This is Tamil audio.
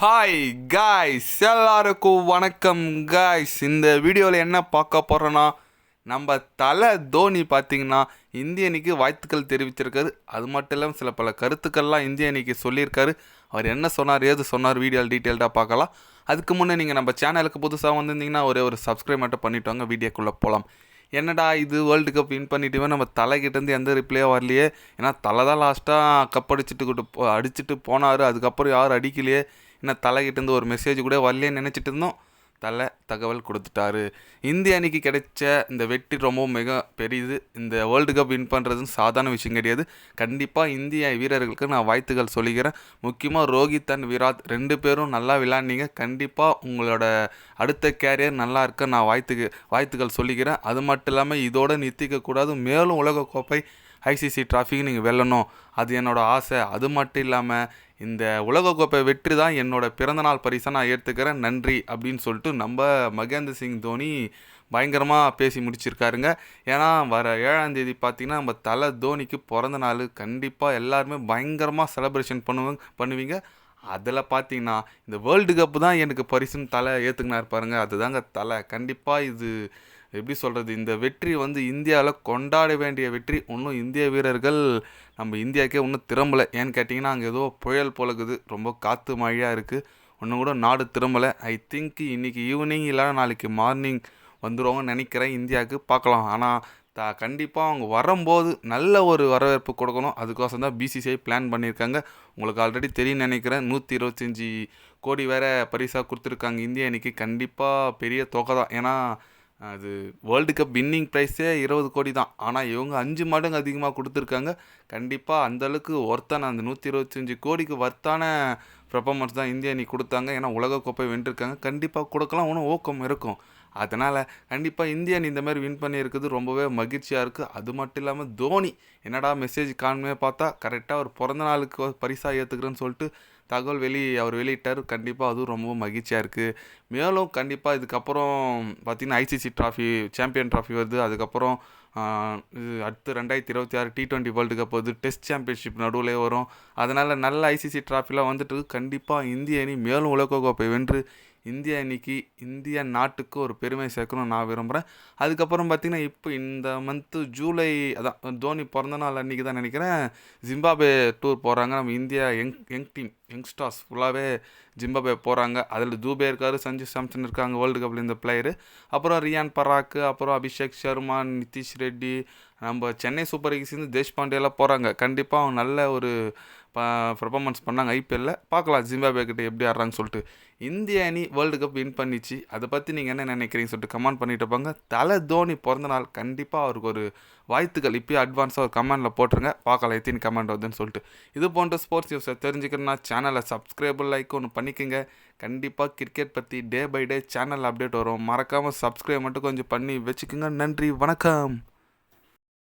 ஹாய் காய்ஸ் எல்லாருக்கும் வணக்கம் காய்ஸ் இந்த வீடியோவில் என்ன பார்க்க போகிறோன்னா நம்ம தலை தோனி பார்த்தீங்கன்னா இந்திய அணிக்கு வாழ்த்துக்கள் தெரிவிச்சிருக்காரு. அது மட்டும் இல்லாமல் சில பல கருத்துக்கள்லாம் இந்திய அணிக்கு சொல்லியிருக்காரு. அவர் என்ன சொன்னார் ஏது சொன்னார் வீடியோ டீட்டெயில்டாக பார்க்கலாம். அதுக்கு முன்னே நீங்கள் நம்ம சேனலுக்கு புதுசாக வந்திருந்தீங்கன்னா ஒரே ஒரு சப்ஸ்கிரைப் மட்டும் பண்ணிட்டு வாங்க வீடியோக்குள்ளே போகலாம் என்னடா இது வேர்ல்டு கப் வின் பண்ணிட்டுமே நம்ம தலைக்கிட்டேருந்து எந்த ரிப்ளே வரலையே. ஏன்னா தலை தான் லாஸ்ட்டாக கப் அடிச்சுட்டு கூட்டு போ அடிச்சுட்டு போனார். அதுக்கப்புறம் யாரும் அடிக்கலையே. என்ன தலைகிட்டேருந்து ஒரு மெசேஜ் கூட வரலையேன்னு நினச்சிட்டு இருந்தோம். தலை தகவல் கொடுத்துட்டாரு. இந்திய அணிக்கு கிடைச்ச இந்த வெற்றி ரொம்ப மிக பெரியது. இந்த வேர்ல்டு கப் வின் பண்ணுறதுன்னு சாதாரண விஷயம் கிடையாது. கண்டிப்பாக இந்திய வீரர்களுக்கு நான் வாழ்த்துக்கள் சொல்லிக்கிறேன். முக்கியமாக ரோஹித் அண்ட் விராத் ரெண்டு பேரும் நல்லா விளாண்டிங்க கண்டிப்பாக உங்களோட அடுத்த கேரியர் நல்லா இருக்க நான் வாழ்த்துக்கு வாழ்த்துக்கள் சொல்லிக்கிறேன். அது மட்டும் இல்லாமல் இதோடு நிறுத்திக்க கூடாது. மேலும் உலகக்கோப்பை ஐசிசி டிராஃபிக்கு நீங்கள் வெல்லணும். அது என்னோட ஆசை. அது மட்டும் இல்லாமல் இந்த உலகக்கோப்பை வெற்றி தான் என்னோட பிறந்தநாள் பரிசை நான் ஏற்றுக்கிறேன் நன்றி அப்படின்னு சொல்லிட்டு நம்ம மகேந்திர சிங் தோனி பயங்கரமாக பேசி முடிச்சிருக்காருங்க. ஏன்னா வர ஏழாம் தேதி பார்த்தீங்கன்னா நம்ம தலை தோனிக்கு பிறந்த நாள். கண்டிப்பாக எல்லாருமே பயங்கரமாக செலப்ரேஷன் பண்ணுவாங்க பண்ணுவீங்க. அதில் பார்த்தீங்கன்னா இந்த வேர்ல்டு கப்பு தான் எனக்கு பரிசுன்னு தலை ஏற்றுக்கினா இருப்பாருங்க அதுதாங்க தலை. கண்டிப்பாக இது எப்படி சொல்கிறது இந்த வெற்றி வந்து இந்தியாவில் கொண்டாட வேண்டிய வெற்றி. இன்னும் இந்திய வீரர்கள் நம்ம இந்தியாவுக்கே இன்னும் திரும்பலை. ஏன்னு கேட்டிங்கன்னா அங்கே ஏதோ புயல் போலக்குது ரொம்ப காற்று மழையாக இருக்குது ஒன்றும் கூட நாடு திரும்பலை. ஐ திங்க் இன்றைக்கி ஈவினிங் இல்லைனா நாளைக்கு மார்னிங் வந்துடுவாங்கன்னு நினைக்கிறேன். இந்தியாவுக்கு பார்க்கலாம். ஆனால் த கண்டிப்பாக அவங்க வரும்போது நல்ல ஒரு வரவேற்பு கொடுக்கணும். அதுக்கோசம் தான் பிசிசிஐ பிளான் பண்ணியிருக்காங்க. உங்களுக்கு ஆல்ரெடி தெரியும் நினைக்கிறேன். நூற்றி இருபத்தஞ்சி கோடி வேறு பரிசாக கொடுத்துருக்காங்க. இந்தியா இன்றைக்கி கண்டிப்பாக பெரிய தொகை தான். ஏன்னா அது வேர்ல்டு கப் வின்னிங் ப்ரைஸே இருபது கோடி தான். ஆனால் இவங்க அஞ்சு மடங்கு அதிகமாக கொடுத்துருக்காங்க. கண்டிப்பாக அந்தளவுக்கு ஒருத்தான அந்த நூற்றி இருபத்தஞ்சி கோடிக்கு ஒர்த்தான பெர்ஃபார்மன்ஸ் தான் இந்திய நீ கொடுத்தாங்க. ஏன்னா உலகக்கோப்பை வென்றிருக்காங்க. கண்டிப்பாக கொடுக்கலாம். ஒன்றும் ஊக்கம் இருக்கும். அதனால் கண்டிப்பாக இந்தியா நீ இந்த மாதிரி வின் பண்ணியிருக்குது ரொம்பவே மகிழ்ச்சியாக இருக்குது அது மட்டும் இல்லாமல் தோனி என்னடா மெசேஜ் காணுமே பார்த்தா கரெக்டாக ஒரு பிறந்த நாளுக்கு பரிசாக ஏற்றுக்கிறேன்னு சொல்லிட்டு தகவல் வெளி அவர் வெளியிட்டார். கண்டிப்பாக அதுவும் ரொம்ப மகிழ்ச்சியாக இருக்குது மேலும் கண்டிப்பாக இதுக்கப்புறம் பார்த்திங்கன்னா ஐசிசி ட்ராஃபி சாம்பியன் ட்ராஃபி வருது. அதுக்கப்புறம் இது அடுத்து ரெண்டாயிரத்தி இருபத்தி ஆறு டி டுவெண்ட்டி வேர்ல்டு கப் வந்து டெஸ்ட் சாம்பியன்ஷிப் நடுவில் வரும். அதனால் நல்ல ஐசிசி ட்ராஃபிலாம் வந்துட்டு கண்டிப்பாக இந்திய அணி மேலும் உலகக்கோப்பை வென்று இந்தியா அணிக்கு இந்திய நாட்டுக்கு ஒரு பெருமை சேர்க்கணும்னு நான் விரும்புகிறேன் அதுக்கப்புறம் பார்த்திங்கன்னா இப்போ இந்த மந்த்து ஜூலை அதான் தோனி பிறந்த நாள் அன்றைக்கி தான் நினைக்கிறேன். ஜிம்பாபே டூர் போகிறாங்க நம்ம India young young team youngsters ஃபுல்லாகவே ஜிம்பாபே போகிறாங்க அதில் தூபே இருக்கார் சஞ்சு சாம்சன் இருக்காங்க வேர்ல்டு கப்பில் இந்த பிளேயரு அப்புறம் ரியான் பராக்கு அப்புறம் அபிஷேக் சர்மா நிதிஷ் ரெட்டி நம்ம சென்னை சூப்பர் கிங்ஸ்லேருந்து தேஷ்பாண்டேலாம் போகிறாங்க கண்டிப்பாக அவங்க நல்ல ஒரு பர்ஃபார்மன்ஸ் பண்ணாங்க. ஐபிஎல்லில் பார்க்கலாம். ஜிம்பாபே கிட்ட எப்படி ஆடுறாங்கன்னு சொல்லிட்டு. இந்திய அணி வேர்ல்டு கப் வின் பண்ணிச்சு. அதை பற்றி நீங்கள் என்ன நினைக்கிறீங்கன்னு சொல்லிட்டு கமெண்ட் பண்ணிட்டு போங்க. தலை தோனி பிறந்த நாள் கண்டிப்பாக அவருக்கு ஒரு வாழ்த்துக்கள். இப்போயே அட்வான்ஸாக ஒரு கமெண்டில் போட்டுருங்க. பார்க்கலாம் எத்தனை கமெண்ட் வருதுன்னு சொல்லிட்டு. இது போன்ற ஸ்போர்ட்ஸ் நியூஸை தெரிஞ்சுக்கணும்னா சேனலை சப்ஸ்கிரைபிள் லைக் ஒன்று பண்ணிக்கோங்க. கண்டிப்பாக கிரிக்கெட் பற்றி day by day channel update வரும். மறக்காமல் சப்ஸ்கிரைப் மட்டும் கொஞ்சம் பண்ணி வச்சுக்கோங்க. நன்றி. வணக்கம்.